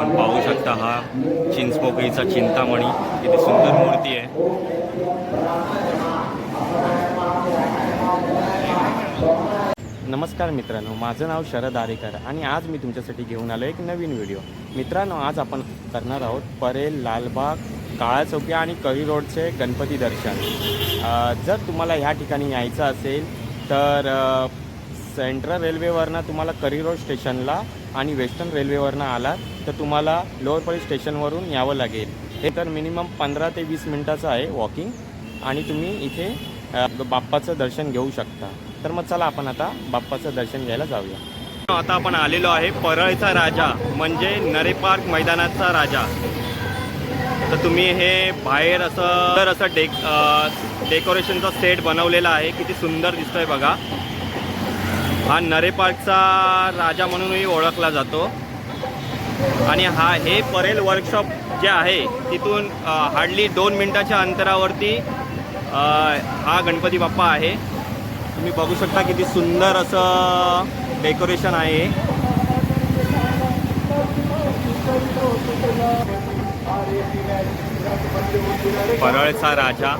आपण पाहू शकता हा चिंचपोकळीचा चिंतामणी. किती सुंदर मूर्ती आहे. नमस्कार मित्रांनो माझं नाव शरद आरेकर आणि आज मी तुमच्यासाठी घेऊन आलो एक नवीन व्हिडिओ. मित्रांनो आज आपण करणार आहोत परेल लालबाग काळा चौकी आणि करी रोडचे गणपती दर्शन. जर तुम्हाला ह्या ठिकाणी यायचं असेल तर सेंट्रल रेल्वेवरनं तुम्हाला करी रोड स्टेशनला आणि वेस्टर्न रेल्वेवरनं आलात. तर तुम्हाला लोअर परी स्टेशनवरून यावं लागेल. हे तर मिनिमम पंधरा ते वीस मिनटाचं आहे वॉकिंग आणि तुम्ही इथे बाप्पाचं दर्शन घेऊ शकता. तर मग चला आपण आता बाप्पाचं दर्शन घ्यायला जाऊया. आता आपण आलेलो आहे परळचा राजा म्हणजे नरे पार्क मैदानाचा राजा. तर तुम्ही हे बाहेर असं तर असं डेक डेकोरेशनचा सेट बनवलेला आहे. किती सुंदर दिसतोय बघा. हा नरे पार्कचा राजा म्हणूनही ओळखला जातो. आणि हा हे परेल वर्कशॉप जे आहे तिथून हार्डली दोन मिनटाच्या अंतरावरती हा गणपती बाप्पा आहे. तुम्ही बघू शकता किती सुंदर असं डेकोरेशन आहे. परळचा राजा.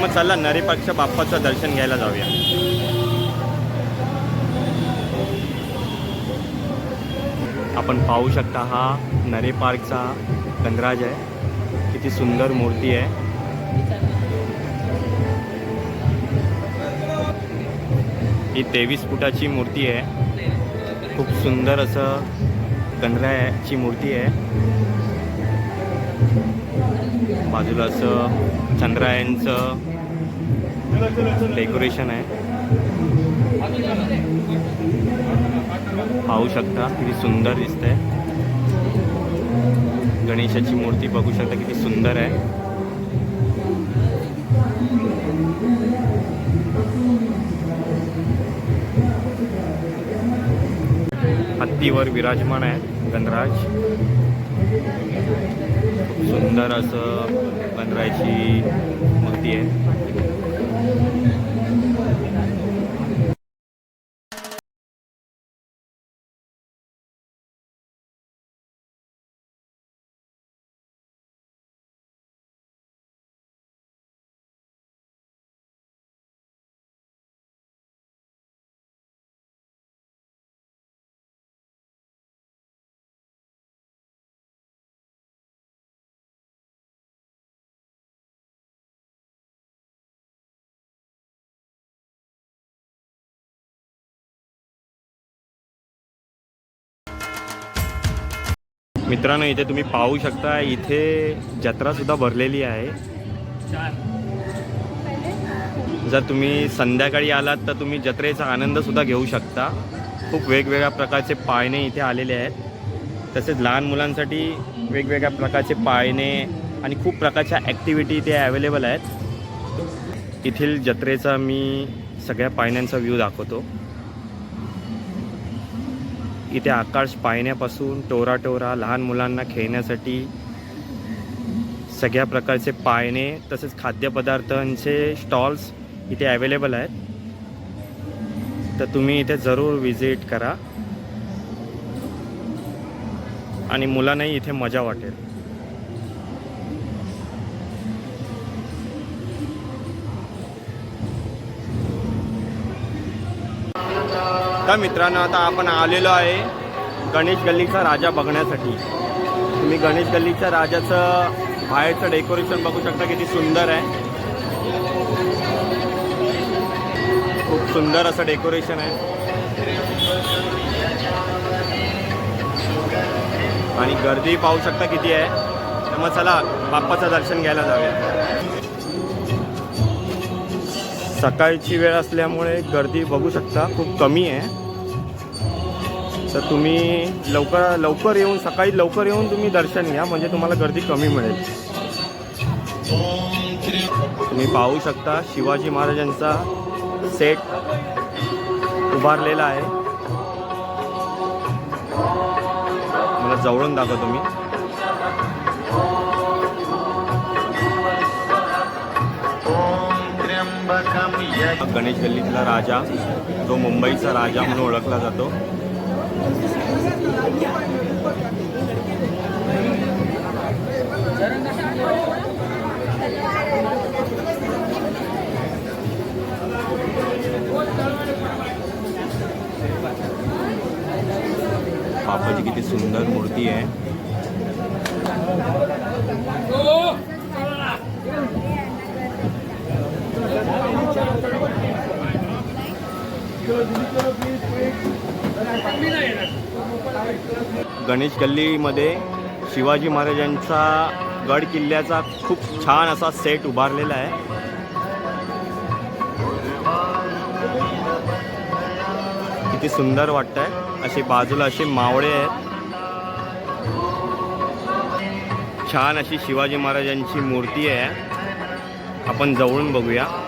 मग चला नरेपक्ष बाप्पाचं दर्शन घ्यायला जाऊया. आपण पाहू शकता हा नरे पार्कचा गणराज आहे. किती सुंदर मूर्ती आहे. ही तेवीस फुटाची मूर्ती आहे. खूप सुंदर असं गणरायाची मूर्ती आहे. बाजूला असं चंद्रायनचं डेकोरेशन आहे. पाहू शकता किती सुंदर दिसतंय. गणेशाची मूर्ती बघू शकता किती सुंदर आहे. हत्तीवर विराजमान आहे गणराज. सुंदर असं गणरायाची मूर्ती आहे. मित्रांनो इथे तुम्ही पाहू शकता इथे जत्रा सुद्धा भरलेली आहे. जर तुम्ही संध्याकाळी आलात तर तुम्ही जत्रेचा आनंद सुद्धा घेऊ शकता. खूप वेगवेगळ्या प्रकारचे पाळणे इथे आलेले आहेत. तसेच लहान मुलांसाठी वेगवेगळ्या प्रकारचे पाळणे आणि खूप प्रकारच्या ॲक्टिव्हिटी इथे अवेलेबल आहेत. येथील जत्रेचा मी सगळ्या पाळण्यांचा व्ह्यू दाखवतो. इथे आकाश पाळण्यापासून टोरा टोरा लहान मुलांना खेळण्यासाठी सगळ्या प्रकारचे पाळणे तसेच खाद्यपदार्थांचे स्टॉल्स इथे अवेलेबल आहेत. तर तुम्ही इथे जरूर विजिट करा. आणि मुलांनाही इथे मजा वाटेल. तर मित्रांनो आता आपण आलेलो आहे गणेश गल्लीचा राजा बघण्यासाठी. तुम्ही गणेश गल्लीच्या राजाचं बाहेरचं डेकोरेशन बघू शकता किती सुंदर आहे. खूप सुंदर असं डेकोरेशन आहे. आणि गर्दी पाहू शकता किती आहे. तर मग चला बाप्पाचं दर्शन घ्यायला जाऊया. सकाळची वेळ असल्यामुळे गर्दी बघू शकता खूप कमी आहे. तर तुम्ही लवकर लवकर येऊन सकाळी लवकर येऊन तुम्ही दर्शन घ्या म्हणजे तुम्हाला गर्दी कमी मिळेल. तुम्ही पाहू शकता शिवाजी महाराजांचा सेट उभारलेला आहे. मला जवळून दाखवतो मी गणेश गल्लीतला राजा जो मुंबईचा राजा म्हणून ओळखला जातो. बापाची किती सुंदर मूर्ती आहे. गणेश गल्लीमध्ये शिवाजी महाराजांचा गड किल्ल्याचा खूप छान असा सेट उभारलेला आहे. किती सुंदर वाटतंय. असे बाजूला असे मावळे आहेत. छान अशी शिवाजी महाराजांची मूर्ती आहे. आपण जवळून बघूया.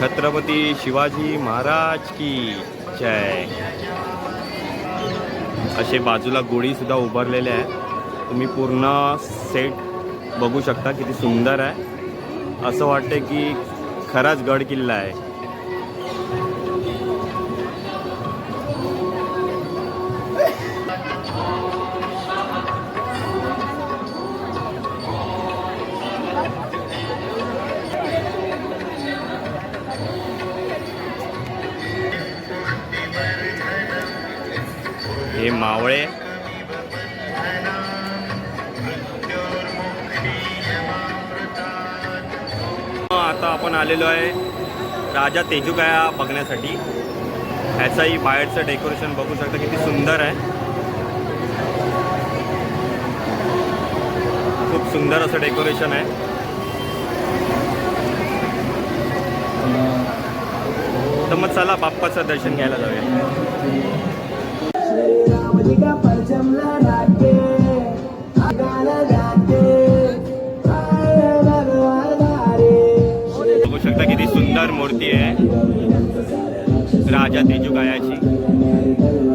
छत्रपती शिवाजी महाराज की जय. असे बाजूला गोळीसुद्धा उभारलेले आहे. तुम्ही पूर्ण सेट बघू शकता किती सुंदर आहे. असं वाटतं की खराच गड किल्ला आहे. मावळे. आता आपण आलेलो आहे राजा तेजुकाया बघण्यासाठी. ह्याचाही बाहेरचं डेकोरेशन बघू शकता किती सुंदर आहे. खूप सुंदर असं डेकोरेशन आहे. तर मग चला बाप्पाचं दर्शन घ्यायला जाऊया. मूर्ती आहे राजा तेजुकायाची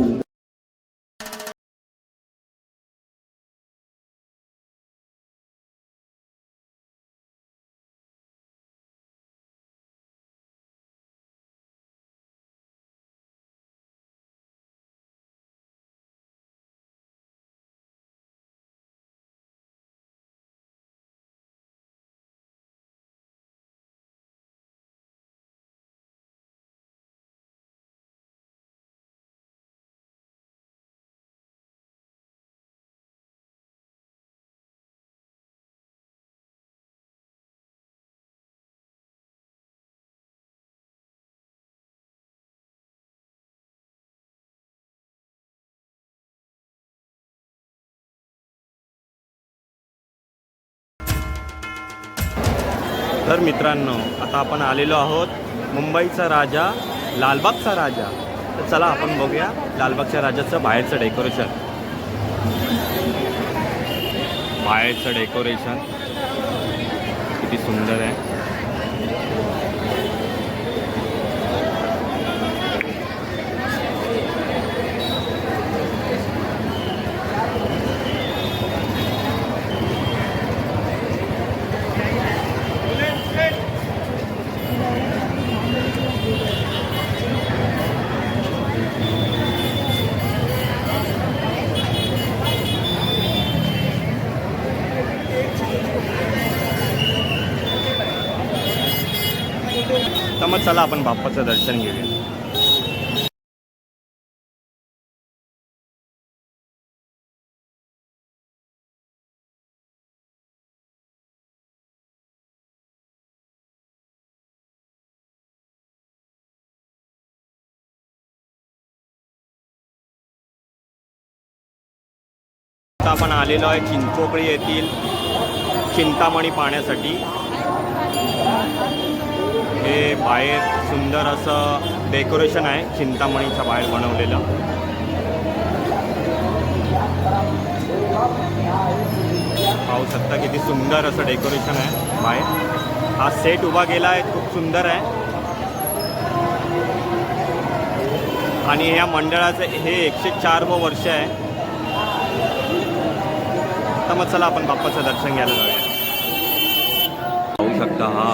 तर मित्रांनो आता आपण आलेलो आहोत मुंबईचा राजा लालबागचा राजा. तर चला आपण बघूया लालबागच्या राजाचं बाहेरचं डेकोरेशन बाहेरचं डेकोरेशन किती सुंदर आहे. मग चला आपण बाप्पाचं दर्शन घेऊया. आता आपण आलेलो आहे चिंचोकळी येथील चिंतामणी पाहण्यासाठी. हे बाहेर सुंदर असं डेकोरेशन आहे चिंतामणीच्या बाहेर बनवलेलं. पाहू शकता किती सुंदर असं डेकोरेशन आहे बाहेर. हा सेट उभा केला आहे खूप सुंदर आहे. आणि या मंडळाचं हे एकशे चार व वर्ष आहे. तर मग चला आपण बाप्पाचं दर्शन घ्यायला जाऊया. पाहू शकता हा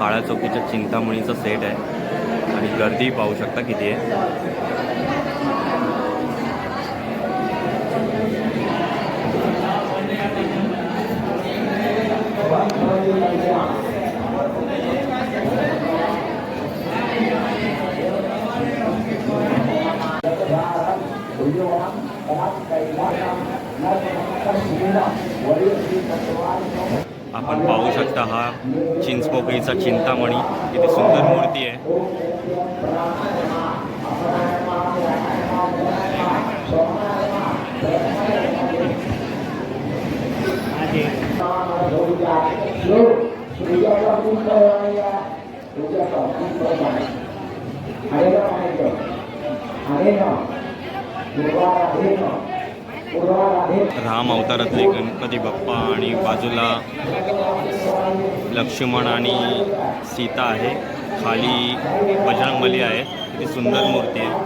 काळ्या चौकीच्या चिंतामणीचा सेट आहे. आणि गर्दी पाहू शकता किती आहे. आपण पाहू शकता हा चिंचपोकळीचा चिंतामणी. किती सुंदर मूर्ती आहे. राम अवतारातले गणपती बाप्पा आणि बाजूला लक्ष्मण आणि सीता आहे. खाली बजरंगबली आहे. किती सुंदर मूर्ती आहे.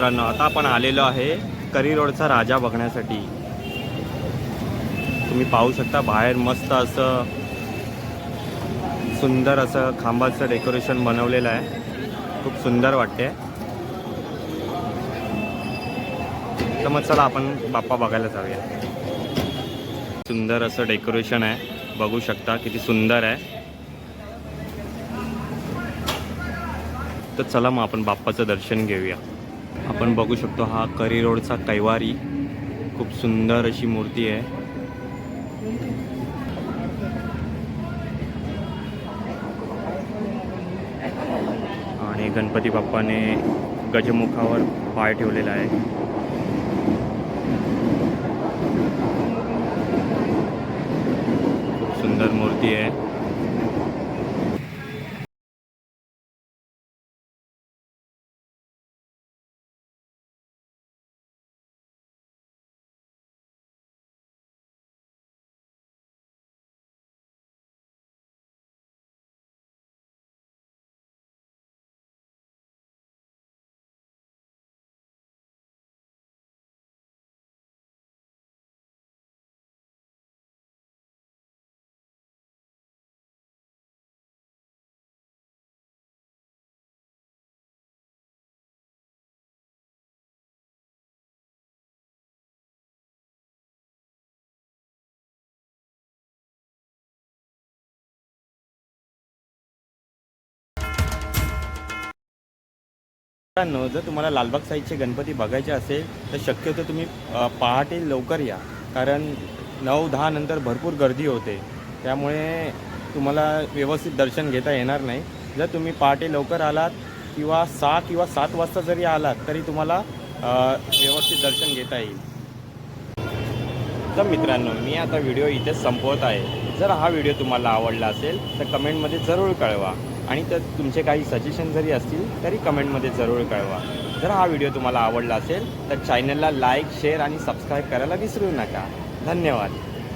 मित्रांनो आता आपण आलेलो आहे करी रोडचा राजा बघण्यासाठी. तुम्ही पाहू शकता बाहेर मस्त असं सुंदर असं खांबाचं डेकोरेशन बनवलेलं आहे. खूप सुंदर वाटते. तर मग चला आपण बाप्पा बघायला जाऊया. सुंदर असं डेकोरेशन आहे. बघू शकता किती सुंदर आहे. तर चला मग आपण बाप्पाचं दर्शन घेऊया. आपण बघू शकतो हा करी रोडचा कैवारी. खूप सुंदर अशी मूर्ती आहे. आणि गणपती बाप्पाने गजमुखावर पाय ठेवलेला आहे. खूप सुंदर मूर्ती आहे. मित्रांनो जर तुम्हाला लालबाग साईडचे गणपती बघायचे असेल तर शक्यतो तुम्ही पहाटे लवकर या. कारण नऊ दहा नंतर भरपूर गर्दी होते. त्यामुळे तुम्हाला व्यवस्थित दर्शन घेता येणार नाही. जर तुम्ही पहाटे लवकर आलात किंवा सहा किंवा सात वाजता जरी आलात तरी तुम्हाला व्यवस्थित दर्शन घेता येईल. तर मित्रांनो मी आता व्हिडिओ इथेच संपवत आहे. जर हा व्हिडिओ तुम्हाला आवडला असेल तर कमेंटमध्ये जरूर कळवा. आणि तर तुमचे काही सजेशन जरी असतील तरी कमेंटमध्ये जरूर कळवा. जर हा व्हिडिओ तुम्हाला आवडला असेल तर चॅनलला लाईक शेअर आणि सबस्क्राईब करायला विसरू नका. धन्यवाद.